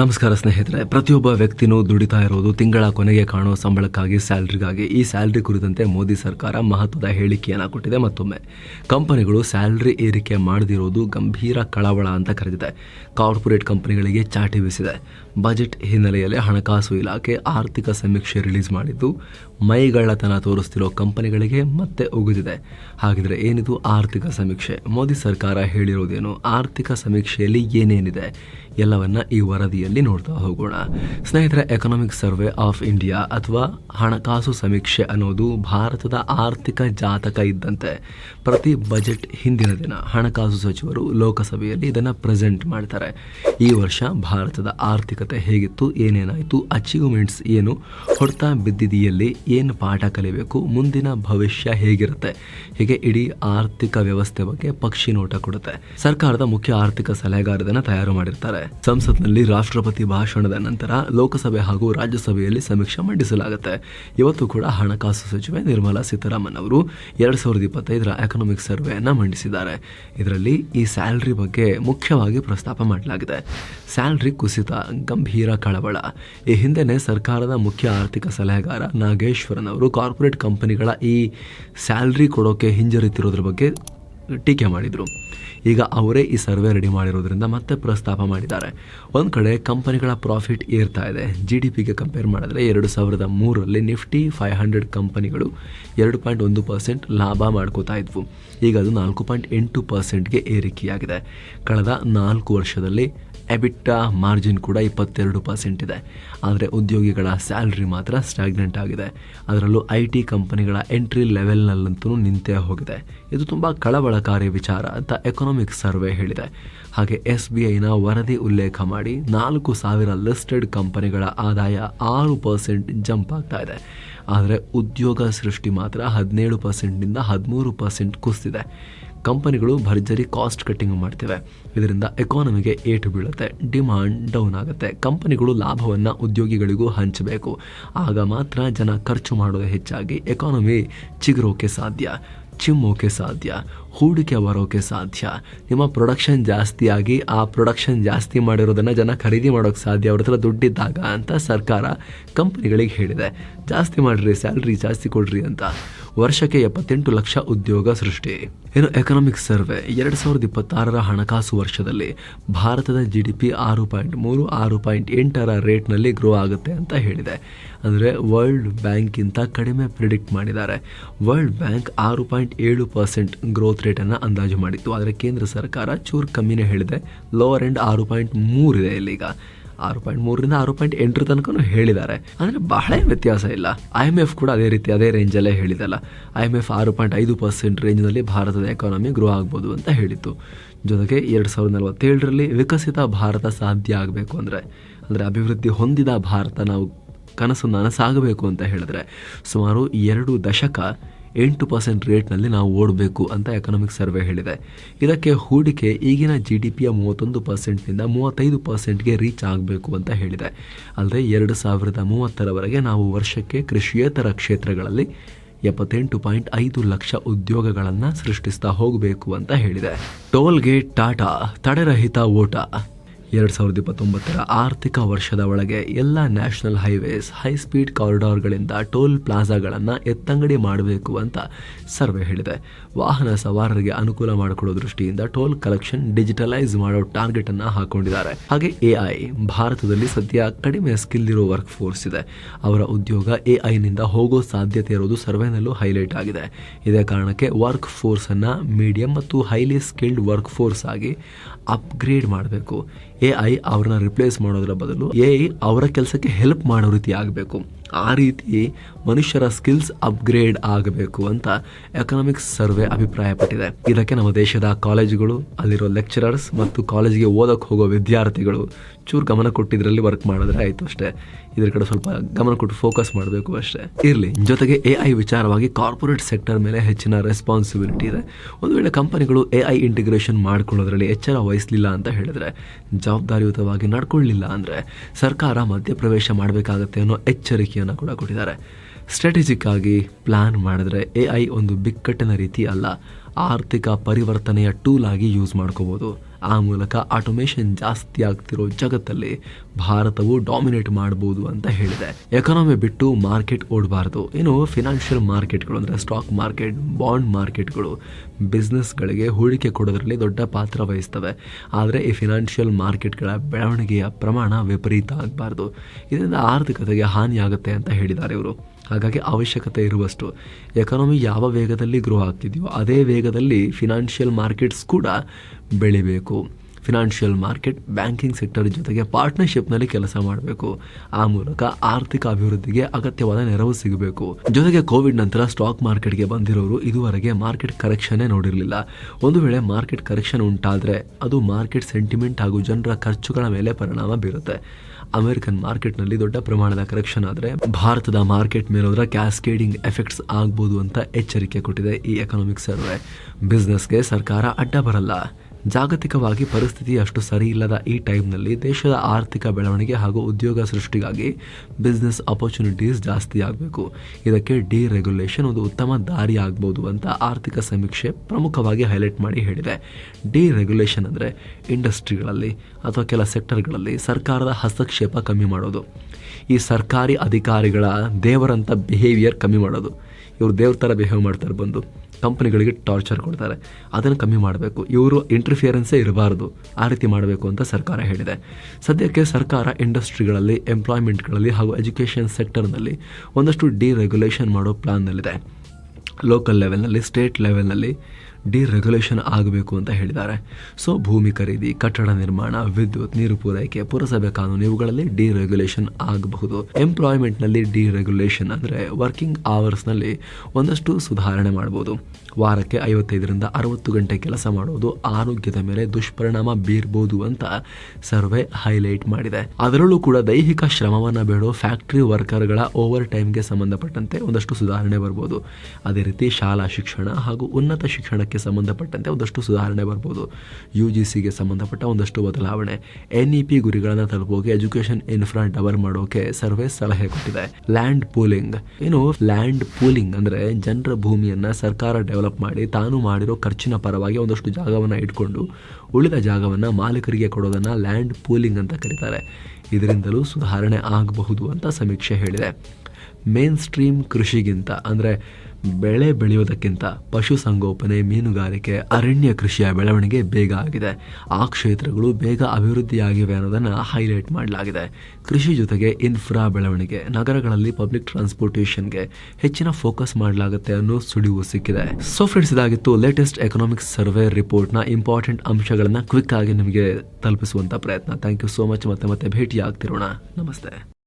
ನಮಸ್ಕಾರ ಸ್ನೇಹಿತರೆ, ಪ್ರತಿಯೊಬ್ಬ ವ್ಯಕ್ತಿನೂ ದುಡಿತಾ ಇರೋದು ತಿಂಗಳ ಕೊನೆಗೆ ಕಾಣೋ ಸಂಬಳಕ್ಕಾಗಿ, ಸ್ಯಾಲ್ರಿಗಾಗಿ. ಈ ಸ್ಯಾಲ್ರಿ ಕುರಿತಂತೆ ಮೋದಿ ಸರ್ಕಾರ ಮಹತ್ವದ ಹೇಳಿಕೆಯನ್ನು ಕೊಟ್ಟಿದೆ. ಮತ್ತೊಮ್ಮೆ, ಕಂಪನಿಗಳು ಸ್ಯಾಲ್ರಿ ಏರಿಕೆ ಮಾಡದಿರೋದು ಗಂಭೀರ ಕಳವಳ ಅಂತ ಕರೆದಿದೆ. ಕಾರ್ಪೊರೇಟ್ ಕಂಪನಿಗಳಿಗೆ ಚಾಟಿ ಬೀಸಿದೆ. ಬಜೆಟ್ ಹಿನ್ನೆಲೆಯಲ್ಲಿ ಹಣಕಾಸು ಇಲಾಖೆ ಆರ್ಥಿಕ ಸಮೀಕ್ಷೆ ರಿಲೀಸ್ ಮಾಡಿದ್ದು, ಮೈಗಳ್ಳತನ ತೋರಿಸ್ತಿರೋ ಕಂಪನಿಗಳಿಗೆ ಮತ್ತೆ ಉಗಿದಿದೆ ಹಾಗಿದ್ರೆ ಏನಿದು ಆರ್ಥಿಕ ಸಮೀಕ್ಷೆ? ಮೋದಿ ಸರ್ಕಾರ ಹೇಳಿರೋದೇನು? ಆರ್ಥಿಕ ಸಮೀಕ್ಷೆಯಲ್ಲಿ ಏನೇನಿದೆ? ಎಲ್ಲವನ್ನ ಈ ವರದಿಯಲ್ಲಿ ನೋಡ್ತಾ ಹೋಗೋಣ. ಸ್ನೇಹಿತರೆ ಎಕನಾಮಿಕ್ ಸರ್ವೆ ಆಫ್ ಇಂಡಿಯಾ ಅಥವಾ ಹಣಕಾಸು ಸಮೀಕ್ಷೆ ಅನ್ನೋದು ಭಾರತದ ಆರ್ಥಿಕ ಜಾತಕ ಇದ್ದಂತೆ. ಪ್ರತಿ ಬಜೆಟ್ ಹಿಂದಿನ ದಿನ ಹಣಕಾಸು ಸಚಿವರು ಲೋಕಸಭೆಯಲ್ಲಿ ಇದನ್ನು ಪ್ರೆಸೆಂಟ್ ಮಾಡ್ತಾರೆ. ಈ ವರ್ಷ ಭಾರತದ ಆರ್ಥಿಕತೆ ಹೇಗಿತ್ತು, ಏನೇನಾಯಿತು ಅಚೀವ್ಮೆಂಟ್ಸ್ ಏನು, ಹೊಡೆತ ಬಿದ್ದಿದೆಯಲ್ಲಿ ಏನು ಪಾಠ ಕಲಿಬೇಕು, ಮುಂದಿನ ಭವಿಷ್ಯ ಹೇಗಿರುತ್ತೆ, ಹೀಗೆ ಇಡೀ ಆರ್ಥಿಕ ವ್ಯವಸ್ಥೆ ಬಗ್ಗೆ ಪಕ್ಷಿ ನೋಟ ಕೊಡುತ್ತೆ. ಸರ್ಕಾರದ ಮುಖ್ಯ ಆರ್ಥಿಕ ಸಲಹೆಗಾರ ಇದನ್ನ ತಯಾರು ಮಾಡಿರ್ತಾರೆ. ಸಂಸತ್ನಲ್ಲಿ ರಾಷ್ಟ್ರಪತಿ ಭಾಷಣದ ನಂತರ ಲೋಕಸಭೆ ಹಾಗೂ ರಾಜ್ಯಸಭೆಯಲ್ಲಿ ಸಮೀಕ್ಷೆ ಮಂಡಿಸಲಾಗುತ್ತೆ. ಇವತ್ತು ಕೂಡ ಹಣಕಾಸು ಸಚಿವೆ ನಿರ್ಮಲಾ ಸೀತಾರಾಮನ್ ಅವರು ಎರಡ್ ಸಾವಿರದ ಇಪ್ಪತ್ತೈದರ ಎಕನಾಮಿಕ್ ಸರ್ವೆಯನ್ನು ಮಂಡಿಸಿದ್ದಾರೆ. ಇದರಲ್ಲಿ ಈ ಸ್ಯಾಲ್ರಿ ಬಗ್ಗೆ ಮುಖ್ಯವಾಗಿ ಪ್ರಸ್ತಾಪ ಮಾಡಲಾಗಿದೆ. ಸ್ಯಾಲ್ರಿ ಕುಸಿತ, ಗಂಭೀರ ಕಳವಳ. ಈ ಹಿಂದೆನೆ ಸರ್ಕಾರದ ಮುಖ್ಯ ಆರ್ಥಿಕ ಸಲಹೆಗಾರ ನಾಗೇಶ್ವರನ್ ಅವರು ಕಾರ್ಪೊರೇಟ್ ಕಂಪನಿಗಳ ಈ ಸ್ಯಾಲ್ರಿ ಕೊಡೋಕೆ ಹಿಂಜರಿತಿರೋದ್ರ ಬಗ್ಗೆ ಟೀಕೆ ಮಾಡಿದರು. ಈಗ ಅವರೇ ಈ ಸರ್ವೆ ರೆಡಿ ಮಾಡಿರೋದ್ರಿಂದ ಮತ್ತೆ ಪ್ರಸ್ತಾಪ ಮಾಡಿದ್ದಾರೆ. ಒಂದು ಕಡೆ ಕಂಪನಿಗಳ ಪ್ರಾಫಿಟ್ ಏರ್ತಾ ಇದೆ. ಜಿ ಡಿ ಪಿಗೆ ಕಂಪೇರ್ ಮಾಡಿದ್ರೆ ಎರಡು ಸಾವಿರದ ಮೂರರಲ್ಲಿ ನಿಫ್ಟಿ ಫೈವ್ ಹಂಡ್ರೆಡ್ ಕಂಪನಿಗಳು ಎರಡು ಪಾಯಿಂಟ್ ಒಂದು ಪರ್ಸೆಂಟ್ ಲಾಭ ಮಾಡ್ಕೋತಾ ಇದ್ವು. ಈಗ ಅದು ನಾಲ್ಕು ಪಾಯಿಂಟ್ ಎಂಟು ಪರ್ಸೆಂಟ್ಗೆ ಏರಿಕೆಯಾಗಿದೆ. ಕಳೆದ ನಾಲ್ಕು ವರ್ಷದಲ್ಲಿ ಎಬಿಟಾ ಮಾರ್ಜಿನ್ ಕೂಡ ಇಪ್ಪತ್ತೆರಡು ಪರ್ಸೆಂಟ್ ಇದೆ. ಆದರೆ ಉದ್ಯೋಗಿಗಳ ಸ್ಯಾಲ್ರಿ ಮಾತ್ರ ಸ್ಟಾಗ್ನೆಂಟ್ ಆಗಿದೆ. ಅದರಲ್ಲೂ ಐ ಟಿ ಕಂಪನಿಗಳ ಎಂಟ್ರಿ ಲೆವೆಲ್ನಲ್ಲಂತೂ ನಿಂತೇ ಹೋಗಿದೆ. ಇದು ತುಂಬ ಕಳವಳಕಾರಿ ವಿಚಾರ ಅಂತ ಎಕನಾಮಿಕ್ ಸರ್ವೆ ಹೇಳಿದೆ. ಹಾಗೆ ಎಸ್ ಬಿ ಐನ ವರದಿ ಉಲ್ಲೇಖ ಮಾಡಿ ನಾಲ್ಕು ಸಾವಿರ ಲಿಸ್ಟೆಡ್ ಕಂಪನಿಗಳ ಆದಾಯ ಆರು ಪರ್ಸೆಂಟ್ ಜಂಪ್ ಆಗ್ತಾ ಇದೆ. ಆದರೆ ಉದ್ಯೋಗ ಸೃಷ್ಟಿ ಮಾತ್ರ ಹದಿನೇಳು ಪರ್ಸೆಂಟ್ನಿಂದ ಹದಿಮೂರು ಪರ್ಸೆಂಟ್ ಕುಸಿದಿದೆ. ಕಂಪನಿಗಳು ಭರ್ಜರಿ ಕಾಸ್ಟ್ ಕಟ್ಟಿಂಗ್ ಮಾಡ್ತಿವೆ. ಇದರಿಂದ ಎಕಾನಮಿಗೆ ಏಟು ಬೀಳುತ್ತೆ. ಡಿಮಾಂಡ್ ಡೌನ್ ಆಗುತ್ತೆ. ಕಂಪನಿಗಳು ಲಾಭವನ್ನು ಉದ್ಯೋಗಿಗಳಿಗೂ ಹಂಚಬೇಕು. ಆಗ ಮಾತ್ರ ಜನ ಖರ್ಚು ಮಾಡೋದು ಹೆಚ್ಚಾಗಿ ಎಕಾನಮಿ ಚಿಗುರೋಕೆ ಸಾಧ್ಯ, ಚಿಮ್ಮೋಕೆ ಸಾಧ್ಯ. ಹೂಡಿಕೆ ಬರೋಕೆ ಸಾಧ್ಯ. ನಿಮ್ಮ ಪ್ರೊಡಕ್ಷನ್ ಜಾಸ್ತಿ ಆಗಿ ಆ ಪ್ರೊಡಕ್ಷನ್ ಜಾಸ್ತಿ ಮಾಡಿರೋದನ್ನು ಜನ ಖರೀದಿ ಮಾಡೋಕ್ಕೆ ಸಾಧ್ಯ. ಅವ್ರ ಹತ್ರ ದುಡ್ಡಿದ್ದಾಗ ಅಂತ ಸರ್ಕಾರ ಕಂಪ್ನಿಗಳಿಗೆ ಹೇಳಿದೆ. ಜಾಸ್ತಿ ಮಾಡಿರಿ ಸ್ಯಾಲ್ರಿ ಜಾಸ್ತಿ ಕೊಡ್ರಿ ಅಂತ. ವರ್ಷಕ್ಕೆ ಎಪ್ಪತ್ತೆಂಟು ಲಕ್ಷ ಉದ್ಯೋಗ ಸೃಷ್ಟಿ. ಏನು ಎಕನಾಮಿಕ್ ಸರ್ವೆ ಎರಡು ಸಾವಿರದ ಇಪ್ಪತ್ತಾರರ ಹಣಕಾಸು ವರ್ಷದಲ್ಲಿ ಭಾರತದ ಜಿ ಡಿ ಪಿ ಆರು ಪಾಯಿಂಟ್ ಮೂರು, ಆರು ಪಾಯಿಂಟ್ ಎಂಟರ ರೇಟ್ನಲ್ಲಿ ಗ್ರೋ ಆಗುತ್ತೆ ಅಂತ ಹೇಳಿದೆ. ಅಂದರೆ ವರ್ಲ್ಡ್ ಬ್ಯಾಂಕ್ಗಿಂತ ಕಡಿಮೆ ಪ್ರಿಡಿಕ್ಟ್ ಮಾಡಿದ್ದಾರೆ. ವರ್ಲ್ಡ್ ಬ್ಯಾಂಕ್ ಆರು ಪಾಯಿಂಟ್ ಏಳು ಪರ್ಸೆಂಟ್ ಗ್ರೋತ್ ರೇಟನ್ನು ಅಂದಾಜು ಮಾಡಿತ್ತು. ಆದರೆ ಕೇಂದ್ರ ಸರ್ಕಾರ ಚೂರು ಕಮ್ಮಿನೇ ಹೇಳಿದೆ. ಲೋವರ್ ಎಂಡ್ ಆರು ಪಾಯಿಂಟ್ ಮೂರಿದೆ ಇಲ್ಲೀಗ. ಆರು ಪಾಯಿಂಟ್ ಮೂರರಿಂದ ಆರು ಪಾಯಿಂಟ್ ಎಂಟರ ತನಕ ಹೇಳಿದ್ದಾರೆ. ಅಂದರೆ ಬಹಳ ವ್ಯತ್ಯಾಸ ಇಲ್ಲ. ಐ ಎಂ ಎಫ್ ಕೂಡ ಅದೇ ರೀತಿ, ಅದೇ ರೇಂಜಲ್ಲೇ ಹೇಳಿದಲ್ಲ. ಐ ಎಂ ಎಫ್ ಆರು ಪಾಯಿಂಟ್ ಐದು ಪರ್ಸೆಂಟ್ ರೇಂಜ್ನಲ್ಲಿ ಭಾರತದ ಎಕಾನಮಿ ಗ್ರೋ ಆಗ್ಬೋದು ಅಂತ ಹೇಳಿತ್ತು. ಜೊತೆಗೆ ಎರಡು ಸಾವಿರದ ನಲವತ್ತೇಳರಲ್ಲಿ ವಿಕಸಿತ ಭಾರತ ಸಾಧ್ಯ ಆಗಬೇಕು ಅಂದರೆ ಅಂದರೆ ಅಭಿವೃದ್ಧಿ ಹೊಂದಿದ ಭಾರತ ನಾವು ಕನಸು ನನಸಾಗಬೇಕು ಅಂತ ಹೇಳಿದ್ರೆ, ಸುಮಾರು ಎರಡು ದಶಕ ಎಂಟು ಪರ್ಸೆಂಟ್ ರೇಟ್ನಲ್ಲಿ ನಾವು ಓಡಬೇಕು ಅಂತ ಎಕನಾಮಿಕ್ ಸರ್ವೆ ಹೇಳಿದೆ. ಇದಕ್ಕೆ ಹೂಡಿಕೆ ಈಗಿನ ಜಿ ಡಿ ಪಿಯ ಮೂವತ್ತೊಂದು ಪರ್ಸೆಂಟ್ನಿಂದ ಮೂವತ್ತೈದು ಪರ್ಸೆಂಟ್ಗೆ ರೀಚ್ ಆಗಬೇಕು ಅಂತ ಹೇಳಿದೆ. ಅಲ್ಲದೆ ಎರಡು ಸಾವಿರದ ಮೂವತ್ತರವರೆಗೆ ನಾವು ವರ್ಷಕ್ಕೆ ಕೃಷಿಯೇತರ ಕ್ಷೇತ್ರಗಳಲ್ಲಿ ಎಪ್ಪತ್ತೆಂಟು ಪಾಯಿಂಟ್ ಐದು ಲಕ್ಷ ಉದ್ಯೋಗಗಳನ್ನು ಸೃಷ್ಟಿಸ್ತಾ ಹೋಗಬೇಕು ಅಂತ ಹೇಳಿದೆ. ಟೋಲ್ ಗೇಟ್ ಟಾಟಾ, ತಡೆರಹಿತ ಓಟ. ಎರಡು ಸಾವಿರದ ಇಪ್ಪತ್ತೊಂಬತ್ತರ ಆರ್ಥಿಕ ವರ್ಷದ ಒಳಗೆ ಎಲ್ಲ ನ್ಯಾಷನಲ್ ಹೈವೇಸ್ ಹೈ ಸ್ಪೀಡ್ ಕಾರಿಡಾರ್ಗಳಿಂದ ಟೋಲ್ ಪ್ಲಾಜಾಗಳನ್ನು ಎತ್ತಂಗಡಿ ಮಾಡಬೇಕು ಅಂತ ಸರ್ವೆ ಹೇಳಿದೆ. ವಾಹನ ಸವಾರರಿಗೆ ಅನುಕೂಲ ಮಾಡಿಕೊಡೋ ದೃಷ್ಟಿಯಿಂದ ಟೋಲ್ ಕಲೆಕ್ಷನ್ ಡಿಜಿಟಲೈಸ್ ಮಾಡೋ ಟಾರ್ಗೆಟ್ ಅನ್ನ ಹಾಕೊಂಡಿದ್ದಾರೆ. ಹಾಗೆ ಎಐ ಭಾರತದಲ್ಲಿ ಸದ್ಯ ಕಡಿಮೆ ಸ್ಕಿಲ್ ಇರೋ ವರ್ಕ್ ಫೋರ್ಸ್ ಇದೆ. ಅವರ ಉದ್ಯೋಗ ಎಐನಿಂದ ಹೋಗೋ ಸಾಧ್ಯತೆ ಇರೋದು ಸರ್ವೆನಲ್ಲೂ ಹೈಲೈಟ್ ಆಗಿದೆ. ಇದೇ ಕಾರಣಕ್ಕೆ ವರ್ಕ್ ಫೋರ್ಸ್ ಅನ್ನ ಮೀಡಿಯಂ ಮತ್ತು ಹೈಲಿ ಸ್ಕಿಲ್ಡ್ ವರ್ಕ್ ಫೋರ್ಸ್ ಆಗಿ ಅಪ್ಗ್ರೇಡ್ ಮಾಡಬೇಕು. ಎ ಐ ಅವ್ರನ್ನ ರಿಪ್ಲೇಸ್ ಮಾಡೋದ್ರ ಬದಲು ಎ ಐ ಅವರ ಕೆಲಸಕ್ಕೆ ಹೆಲ್ಪ್ ಮಾಡೋ ರೀತಿ ಆಗಬೇಕು. ಆ ರೀತಿ ಮನುಷ್ಯರ ಸ್ಕಿಲ್ಸ್ ಅಪ್ಗ್ರೇಡ್ ಆಗಬೇಕು ಅಂತ ಎಕನಾಮಿಕ್ಸ್ ಸರ್ವೆ ಅಭಿಪ್ರಾಯಪಟ್ಟಿದೆ. ಇದಕ್ಕೆ ನಮ್ಮ ದೇಶದ ಕಾಲೇಜುಗಳು, ಅಲ್ಲಿರೋ ಲೆಕ್ಚರರ್ಸ್ ಮತ್ತು ಕಾಲೇಜಿಗೆ ಓದಕ್ಕೆ ಹೋಗೋ ವಿದ್ಯಾರ್ಥಿಗಳು ಚೂರು ಗಮನ ಕೊಟ್ಟಿದ್ರಲ್ಲಿ ವರ್ಕ್ ಮಾಡಿದ್ರೆ ಆಯಿತು ಅಷ್ಟೇ. ಇದ್ರ ಕಡೆ ಸ್ವಲ್ಪ ಗಮನ ಕೊಟ್ಟು ಫೋಕಸ್ ಮಾಡಬೇಕು ಅಷ್ಟೇ. ಇರಲಿ, ಜೊತೆಗೆ ಎ ಐ ವಿಚಾರವಾಗಿ ಕಾರ್ಪೊರೇಟ್ ಸೆಕ್ಟರ್ ಮೇಲೆ ಹೆಚ್ಚಿನ ರೆಸ್ಪಾನ್ಸಿಬಿಲಿಟಿ ಇದೆ. ಒಂದು ವೇಳೆ ಕಂಪನಿಗಳು ಎ ಐ ಇಂಟಿಗ್ರೇಷನ್ ಮಾಡ್ಕೊಳ್ಳೋದ್ರಲ್ಲಿ ಎಚ್ಚರ ವಹಿಸಲಿಲ್ಲ ಅಂತ ಹೇಳಿದ್ರೆ, ಜವಾಬ್ದಾರಿಯುತವಾಗಿ ನಡ್ಕೊಳ್ಳಿಲ್ಲ ಅಂದರೆ ಸರ್ಕಾರ ಮಧ್ಯಪ್ರವೇಶ ಮಾಡಬೇಕಾಗತ್ತೆ ಅನ್ನೋ ಎಚ್ಚರಿಕೆಯನ್ನು ಕೂಡ ಕೊಟ್ಟಿದ್ದಾರೆ. ಸ್ಟ್ರಾಟಜಿಕ್ ಆಗಿ ಪ್ಲಾನ್ ಮಾಡಿದ್ರೆ ಎ ಐ ಒಂದು ಬಿಕ್ಕಟ್ಟಿನ ರೀತಿ ಅಲ್ಲ, ಆರ್ಥಿಕ ಪರಿವರ್ತನೆಯ ಟೂಲ್ ಆಗಿ ಯೂಸ್ ಮಾಡ್ಕೋಬೋದು. ಆ ಮೂಲಕ ಆಟೋಮೇಷನ್ ಜಾಸ್ತಿ ಆಗ್ತಿರೋ ಜಗತ್ತಲ್ಲಿ ಭಾರತವು ಡಾಮಿನೇಟ್ ಮಾಡಬಹುದು ಅಂತ ಹೇಳಿದೆ. ಎಕಾನಮಿ ಬಿಟ್ಟು ಮಾರ್ಕೆಟ್ ಓಡಬಾರದು. ಏನು ಫಿನಾನ್ಷಿಯಲ್ ಮಾರ್ಕೆಟ್ಗಳು ಅಂದರೆ ಸ್ಟಾಕ್ ಮಾರ್ಕೆಟ್ ಬಾಂಡ್ ಮಾರ್ಕೆಟ್ಗಳು ಬಿಸ್ನೆಸ್ಗಳಿಗೆ ಹೂಡಿಕೆ ಕೊಡೋದರಲ್ಲಿ ದೊಡ್ಡ ಪಾತ್ರ ವಹಿಸ್ತವೆ. ಆದರೆ ಈ ಫಿನಾನ್ಷಿಯಲ್ ಮಾರ್ಕೆಟ್ಗಳ ಬೆಳವಣಿಗೆಯ ಪ್ರಮಾಣ ವಿಪರೀತ ಆಗಬಾರ್ದು. ಇದರಿಂದ ಆರ್ಥಿಕತೆಗೆ ಹಾನಿಯಾಗುತ್ತೆ ಅಂತ ಹೇಳಿದ್ದಾರೆ ಇವರು. ಹಾಗಾಗಿ ಅವಶ್ಯಕತೆ ಇರುವಷ್ಟು. ಎಕಾನಮಿ ಯಾವ ವೇಗದಲ್ಲಿ ಗ್ರೋ ಆಗ್ತಿದೆಯೋ ಅದೇ ವೇಗದಲ್ಲಿ ಫಿನಾನ್ಷಿಯಲ್ ಮಾರ್ಕೆಟ್ಸ್ ಕೂಡ ಬೆಳಿಬೇಕು. ಫಿನಾನ್ಷಿಯಲ್ ಮಾರ್ಕೆಟ್ ಬ್ಯಾಂಕಿಂಗ್ ಸೆಕ್ಟರ್ ಜೊತೆಗೆ ಪಾರ್ಟ್ನರ್ಶಿಪ್ನಲ್ಲಿ ಕೆಲಸ ಮಾಡಬೇಕು. ಆ ಮೂಲಕ ಆರ್ಥಿಕ ಅಭಿವೃದ್ಧಿಗೆ ಅಗತ್ಯವಾದ ನೆರವು ಸಿಗಬೇಕು. ಜೊತೆಗೆ ಕೋವಿಡ್ ನಂತರ ಸ್ಟಾಕ್ ಮಾರ್ಕೆಟ್ಗೆ ಬಂದಿರೋರು ಇದುವರೆಗೆ ಮಾರ್ಕೆಟ್ ಕರೆಕ್ಷನ್ನೇ ನೋಡಿರಲಿಲ್ಲ. ಒಂದು ವೇಳೆ ಮಾರ್ಕೆಟ್ ಕರೆಕ್ಷನ್ ಉಂಟಾದರೆ ಅದು ಮಾರ್ಕೆಟ್ ಸೆಂಟಿಮೆಂಟ್ ಹಾಗೂ ಜನರ ಖರ್ಚುಗಳ ಮೇಲೆ ಪರಿಣಾಮ ಬೀರುತ್ತೆ. ಅಮೆರಿಕನ್ ಮಾರ್ಕೆಟ್ನಲ್ಲಿ ದೊಡ್ಡ ಪ್ರಮಾಣದ ಕರೆಕ್ಷನ್ ಆದರೆ ಭಾರತದ ಮಾರ್ಕೆಟ್ ಮೇಲೋದ್ರ ಕ್ಯಾಸ್ಕೇಡಿಂಗ್ ಎಫೆಕ್ಟ್ಸ್ ಆಗ್ಬೋದು ಅಂತ ಎಚ್ಚರಿಕೆ ಕೊಟ್ಟಿದೆ ಈ ಎಕನಾಮಿಕ್ ಸರ್ವೆ ಬಿಸ್ನೆಸ್ಗೆ ಸರ್ಕಾರ ಅಡ್ಡ ಬರಲ್ಲ. ಜಾಗತಿಕವಾಗಿ ಪರಿಸ್ಥಿತಿ ಅಷ್ಟು ಸರಿ ಇಲ್ಲದ ಈ ಟೈಮ್ನಲ್ಲಿ ದೇಶದ ಆರ್ಥಿಕ ಬೆಳವಣಿಗೆ ಹಾಗೂ ಉದ್ಯೋಗ ಸೃಷ್ಟಿಗಾಗಿ ಬಿಸ್ನೆಸ್ ಅಪರ್ಚುನಿಟೀಸ್ ಜಾಸ್ತಿ ಆಗಬೇಕು ಇದಕ್ಕೆ ಡಿ ರೆಗ್ಯುಲೇಷನ್ ಒಂದು ಉತ್ತಮ ದಾರಿ ಆಗ್ಬೋದು ಅಂತ ಆರ್ಥಿಕ ಸಮೀಕ್ಷೆ ಪ್ರಮುಖವಾಗಿ ಹೈಲೈಟ್ ಮಾಡಿ ಹೇಳಿದೆ. ಡಿ ರೆಗ್ಯುಲೇಷನ್ ಅಂದರೆ ಇಂಡಸ್ಟ್ರಿಗಳಲ್ಲಿ ಅಥವಾ ಕೆಲ ಸೆಕ್ಟರ್ಗಳಲ್ಲಿ ಸರ್ಕಾರದ ಹಸ್ತಕ್ಷೇಪ ಕಮ್ಮಿ ಮಾಡೋದು. ಈ ಸರ್ಕಾರಿ ಅಧಿಕಾರಿಗಳ ದೇವರಂಥ ಬಿಹೇವಿಯರ್ ಕಮ್ಮಿ ಮಾಡೋದು. ಇವರು ದೇವ್ರ ಥರ ಬಿಹೇವ್ ಮಾಡ್ತಾರೆ ಬಂದು. ಕಂಪನಿಗಳಿಗೆ ಟಾರ್ಚರ್ ಕೊಡ್ತಾರೆ. ಅದನ್ನು ಕಮ್ಮಿ ಮಾಡಬೇಕು. ಇವರು ಇಂಟರ್ಫಿಯರೆನ್ಸೇ ಇರಬಾರ್ದು. ಆ ರೀತಿ ಮಾಡಬೇಕು ಅಂತ ಸರ್ಕಾರ ಹೇಳಿದೆ. ಸದ್ಯಕ್ಕೆ ಸರ್ಕಾರ ಇಂಡಸ್ಟ್ರಿಗಳಲ್ಲಿ ಎಂಪ್ಲಾಯ್ಮೆಂಟ್ಗಳಲ್ಲಿ ಹಾಗೂ ಎಜುಕೇಷನ್ ಸೆಕ್ಟರ್ನಲ್ಲಿ ಒಂದಷ್ಟು ಡಿರೆಗ್ಯುಲೇಷನ್ ಮಾಡೋ ಪ್ಲಾನ್ನಲ್ಲಿದೆ ಲೋಕಲ್ ಲೆವೆಲ್ನಲ್ಲಿ ಸ್ಟೇಟ್ ಲೆವೆಲ್ನಲ್ಲಿ ಡಿ ರೆಗ್ಯುಲೇಷನ್ ಆಗಬೇಕು ಅಂತ ಹೇಳಿದ್ದಾರೆ. ಸೊ ಭೂಮಿ ಖರೀದಿ, ಕಟ್ಟಡ ನಿರ್ಮಾಣ, ವಿದ್ಯುತ್, ನೀರು ಪೂರೈಕೆ, ಪುರಸಭೆ ಕಾನೂನು ಇವುಗಳಲ್ಲಿ ಡಿ ರೆಗ್ಯುಲೇಷನ್ ಆಗಬಹುದು. ಎಂಪ್ಲಾಯ್ಮೆಂಟ್ನಲ್ಲಿ ಡಿ ರೆಗ್ಯುಲೇಷನ್ ಅಂದರೆ ವರ್ಕಿಂಗ್ ಅವರ್ಸ್ನಲ್ಲಿ ಒಂದಷ್ಟು ಸುಧಾರಣೆ ಮಾಡಬಹುದು. ವಾರಕ್ಕೆ ಐವತ್ತೈದರಿಂದ ಅರವತ್ತು ಗಂಟೆ ಕೆಲಸ ಮಾಡೋದು ಆರೋಗ್ಯದ ಮೇಲೆ ದುಷ್ಪರಿಣಾಮ ಬೀರ್ಬೋದು ಅಂತ ಸರ್ವೆ ಹೈಲೈಟ್ ಮಾಡಿದೆ. ಅದರಲ್ಲೂ ಕೂಡ ದೈಹಿಕ ಶ್ರಮವನ್ನು ಬೇಡೋ ಫ್ಯಾಕ್ಟರಿ ವರ್ಕರ್ಗಳ ಓವರ್ ಟೈಮ್ಗೆ ಸಂಬಂಧಪಟ್ಟಂತೆ ಒಂದಷ್ಟು ಸುಧಾರಣೆ ಬರ್ಬೋದು. ಅದೇ ರೀತಿ ಶಾಲಾ ಶಿಕ್ಷಣ ಹಾಗೂ ಉನ್ನತ ಶಿಕ್ಷಣಕ್ಕೆ ಸಂಬಂಧಪಟ್ಟಂತೆ ಒಂದಷ್ಟು ಸುಧಾರಣೆ ಬರ್ಬೋದು. ಯು ಜಿ ಸಿಗೆ ಸಂಬಂಧಪಟ್ಟ ಒಂದಷ್ಟು ಬದಲಾವಣೆ. ಎನ್ ಇ ಪಿ ಗುರಿಗಳನ್ನು ತಲುಪೋಕೆ ಎಜುಕೇಷನ್ ಇನ್ಫ್ರಾ ಡವರ್ ಮಾಡೋಕೆ ಸರ್ವೆ ಸಲಹೆ ಕೊಟ್ಟಿದೆ. ಲ್ಯಾಂಡ್ ಪೂಲಿಂಗ್ ಏನು ಲ್ಯಾಂಡ್ ಪೂಲಿಂಗ್ ಅಂದರೆ ಜನರ ಭೂಮಿಯನ್ನು ಸರ್ಕಾರ ಡೆವಲಪ್ ಮಾಡಿ ತಾನು ಮಾಡಿರೋ ಖರ್ಚಿನ ಪರವಾಗಿ ಒಂದಷ್ಟು ಜಾಗವನ್ನು ಇಟ್ಕೊಂಡು ಉಳಿದ ಜಾಗವನ್ನು ಮಾಲೀಕರಿಗೆ ಕೊಡೋದನ್ನು ಲ್ಯಾಂಡ್ ಪೂಲಿಂಗ್ ಅಂತ ಕರೀತಾರೆ. ಇದರಿಂದಲೂ ಸುಧಾರಣೆ ಆಗಬಹುದು ಅಂತ ಸಮೀಕ್ಷೆ ಹೇಳಿದೆ. ಮೇನ್ ಸ್ಟ್ರೀಮ್ ಕೃಷಿಗಿಂತ, ಅಂದರೆ ಬೆಳೆ ಬೆಳೆಯೋದಕ್ಕಿಂತ ಪಶುಸಂಗೋಪನೆ ಮೀನುಗಾರಿಕೆ, ಅರಣ್ಯ ಕೃಷಿಯ ಬೆಳವಣಿಗೆ ಬೇಗ ಆಗಿದೆ. ಆ ಕ್ಷೇತ್ರಗಳು ಬೇಗ ಅಭಿವೃದ್ಧಿಯಾಗಿವೆ ಅನ್ನೋದನ್ನು ಹೈಲೈಟ್ ಮಾಡಲಾಗಿದೆ. ಕೃಷಿ ಜೊತೆಗೆ ಇನ್ಫ್ರಾ ಬೆಳವಣಿಗೆ, ನಗರಗಳಲ್ಲಿ ಪಬ್ಲಿಕ್ ಟ್ರಾನ್ಸ್ಪೋರ್ಟೇಷನ್ಗೆ ಹೆಚ್ಚಿನ ಫೋಕಸ್ ಮಾಡಲಾಗುತ್ತೆ ಅನ್ನೋ ಸುಳಿವು ಸಿಕ್ಕಿದೆ. ಸೊ ಫ್ರೆಂಡ್ಸ್ ಇದಾಗಿತ್ತು ಲೇಟೆಸ್ಟ್ ಎಕನಾಮಿಕ್ಸ್ ಸರ್ವೆ ರಿಪೋರ್ಟ್ನ ಇಂಪಾರ್ಟೆಂಟ್ ಅಂಶಗಳನ್ನು ಕ್ವಿಕ್ ಆಗಿ ನಿಮಗೆ ತಲುಪಿಸುವಂಥ ಪ್ರಯತ್ನ. ಥ್ಯಾಂಕ್ ಯು ಸೋ ಮಚ್ ಮತ್ತೆ ಮತ್ತೆ ಭೇಟಿ ಆಗ್ತಿರೋಣ ನಮಸ್ತೆ.